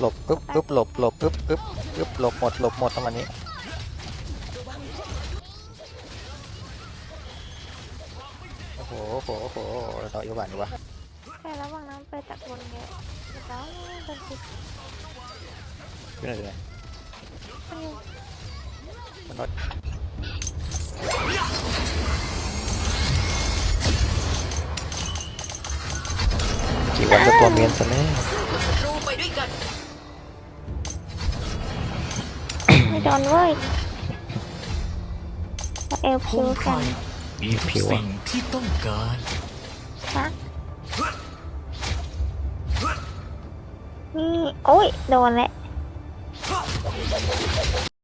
หลบปึ๊บปึ๊บหลบหลบปึ๊บปึ๊บปึ๊บหลบหมดหลบหมดประมาณนี้โอ้โหโอ้โหโอ้โหเราเอวหวานดีวะใช่ระหว่างนั้นไปจากบนเยอะแล้วเป็นติดขึ้นเลยเลยมันรถกี่วันจะตัวเมียนซะแน่ ไม่โดนเว้ยแล้วเอลพคิวงไพรกันมีทุกสิ่งที่ต้องการฮะนี่โอ้ย โดนแล้ว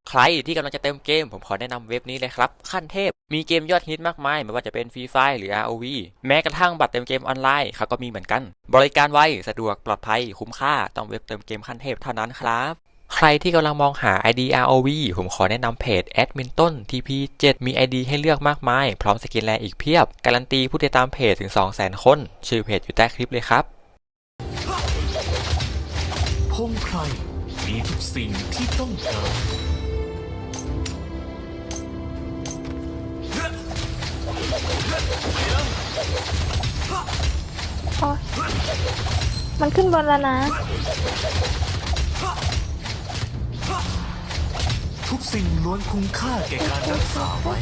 ใครที่กำลังจะเติมเกม ผมขอแนะนำเว็บนี้เลยครับ ขั้นเทพ มีเกมยอดฮิตมากมาย ไม่ว่าจะเป็นฟรีไฟหรือ ROV แม้กระทั่งบัตรเติมเกมออนไลน์เขาก็มีเหมือนกัน บริการไว สะดวกปลอดภัยคุ้มค่า ต้องเว็บเติมเกมขั้นเทพเท่านั้นครับ ใครที่กำลังมองหา ID ROV ผมขอแนะนำเพจแอดมินต้น TP7 มี ID ให้เลือกมากมาย พร้อมสกินแลอีกเพียบ การันตีผู้ติดตามเพจถึง 200,000 คน ชื่อเพจอยู่ใต้คลิปเลยครับพงไพรมีทุกสิ่งที่ต้องการโอ้ยมันขึ้นบนแล้วนะ ทุกสิ่งล้วนคุ้มค่าแก่การรักษาไว้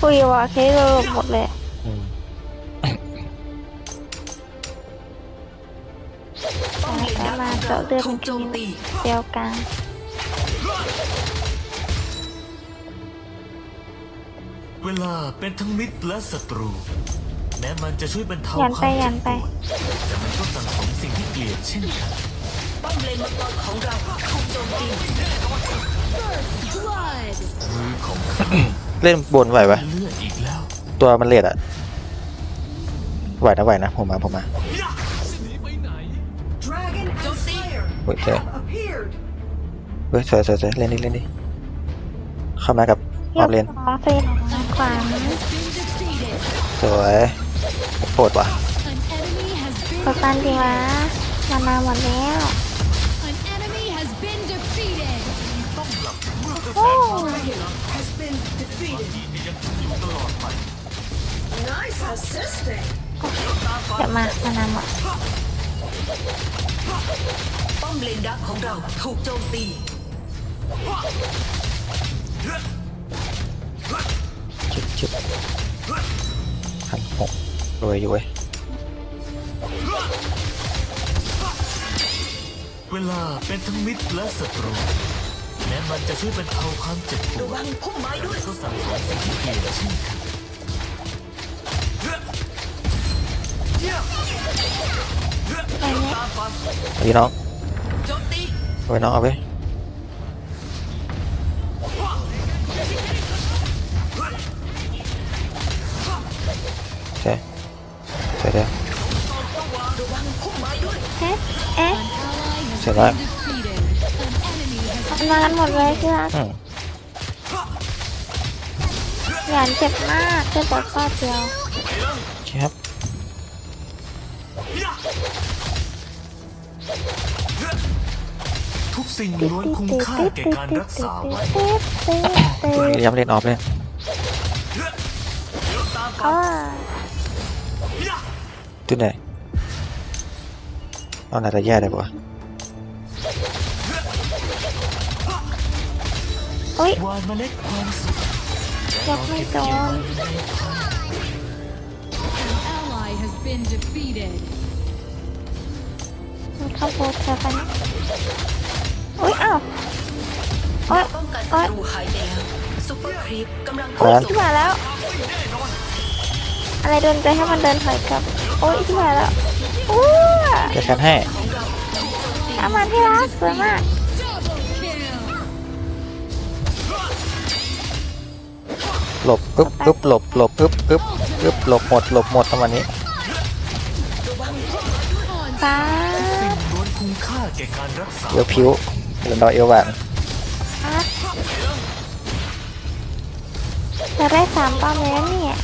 คุยว่ะเคสเราหมดเลย อืมป้อมเลนดักของเราถูกโจมตีเดียวกลางเวลาเป็นทั้งมิตรและศัตรู แม้มันจะช่วยบรรเทายันควาไปมยัเจ็นบไปปวดแต่มันก็สั่งสมสิ่งที่เกลียดเช่นกันป้อม เลนมังกรของเราถูกโจมตีมือของข้าเล่นบนไหวปะเลือดอีกแล้วตัวมันเลดอะไหวนะไหวนะผมมาผมมาโจมตีโอเคเฮ้ยสวยสวยสวยเล่นดิเล่นดิเข้ามากับออฟเลนสองสี่ขวาสวยโคตรว่ะ An enemy has been กดตันดีวะมานาหมดแล้ว โอ้เดี๋ยวมามานาหมดป้อมเลนดักของเราถูกโจมตีชิบชิบพันหกรวยอยู่เว้ยเวลาเป็นทั้งมิตรและศัตรู ม้มันจะช่วยบรรเทาความเจ็บประววัดงพุ่มไม้ด้วย ก็สั่งสมสิ่งที่เกลียดเช่นกันพี่น้องโจมตีเอาไปน้องเอาไปโอเคเสร็จแล้วระวังพุ่มไม้ด้วยเอ๊ะเอ๊ะ Ally has Say been that. defeated. An enemy has มันมากันหมดเลยที่รักอืมหยานเจ็บมากเจ็บแต่ข้อเดียวโอเคครับทุกสิ่งล้วนคุ้มค่าแก่การรักษาไว้ติ๊ดติ๊ดติ๊ดย้ำเล่นออฟเลยอ่าจุดไหนเอาหน้าตาแย่ได้ปะ อุ้ยวานเมล็ดความสุขยกไม่โดน an ally has been defeated. มันเข้าโพสเธอไปนะอุ้ยอ้าวโอ๊ยป้องกันโอ๊ศัยตรูหายไปแล้วซุปเปอร์ครีปกำลังครัเข้าบสู่ที่มาแล้ว อะไรโดนใจให้มันเดินถอยกลับโอ๊ยที่มาแล้วอู้จะแคนให้ของเราถูกโจมตีเอามาที่รักสวยมาก หลบปึ๊บปึ๊บหลบหลบปึ๊บปึ๊บปึ๊บหลบหมดหลบหมดประมาณนี้ป้าสิ่งล้วนคุ้มค่าแก่การรักษาเดี๋ยวผิวเล่นดาวเอวหวานจะได้สามป้อมแล้วเนี่ย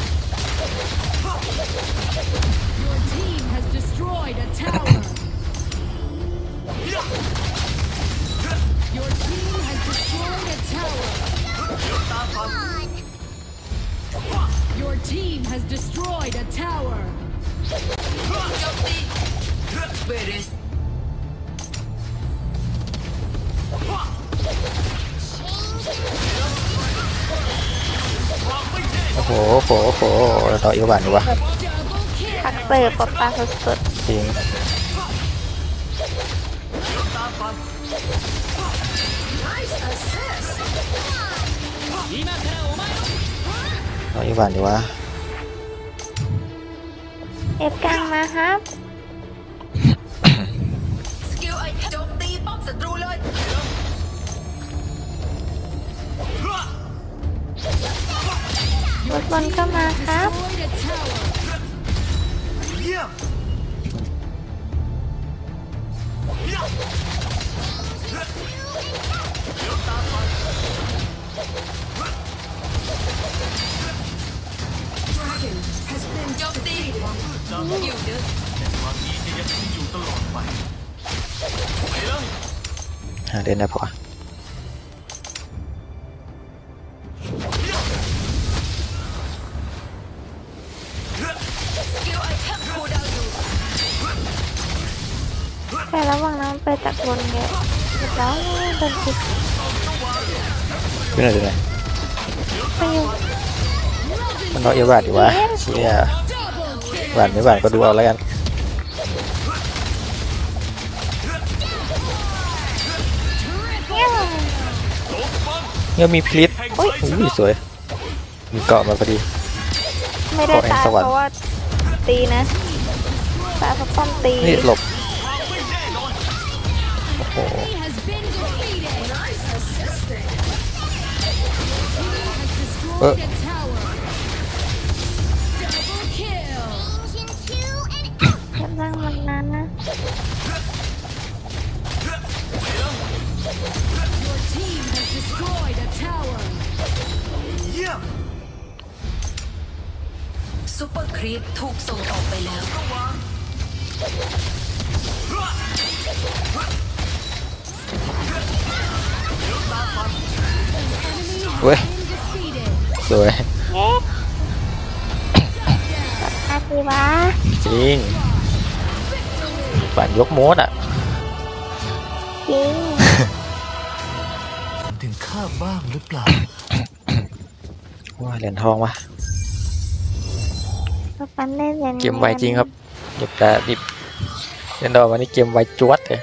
โอ้โหโอ้โหโอ้โหต่อเอวหวานดีวะพักเสิร์ฟปลดปลาสุดจริงต่อเอวหวานดีวะ เอฟกลางมาครับ บนก็มาครับ Destroyed a tower. เยี่ยมโจมตีอยู่เดินแต่ความดีจะยังคงอยู่ตลอดไปไปเลยหาเล่นได้ปะวะ นั้นไปจากบนเยอะเรียบร้อยโดนติดอยู่ไหนอยู่ไหนไปอยู่มันต่อเอวหวานดีวะเชี่ย Double kill. หวานไม่หวานก็ดูเอาแล้วกันเนี่ยเนี่ยมีพลิษอุ้ยสวย มีเกาะมาพอดี ไม่ได้ตายขอแห่งสวรรค์เพราะว่าตีนะตายเพราะป้อมตีนี่หลบ นนะ Your team has destroyed a tower. เยี่ยมซูเปอร์ครีปถูกส่งออกไปแล้ว เว้ย Been defeated. สวยเอ๊ะอาทีวะจริงหวานยกโมดอะ จริงถึงข้าบ้างหรือเปล่า ว่าเหรียญทองวะก็ปันเล่นอย่างนี้เกมไวจริงครับหยิบแต่ดิบเล่นดอกวันนี้เกมไวจวดเลย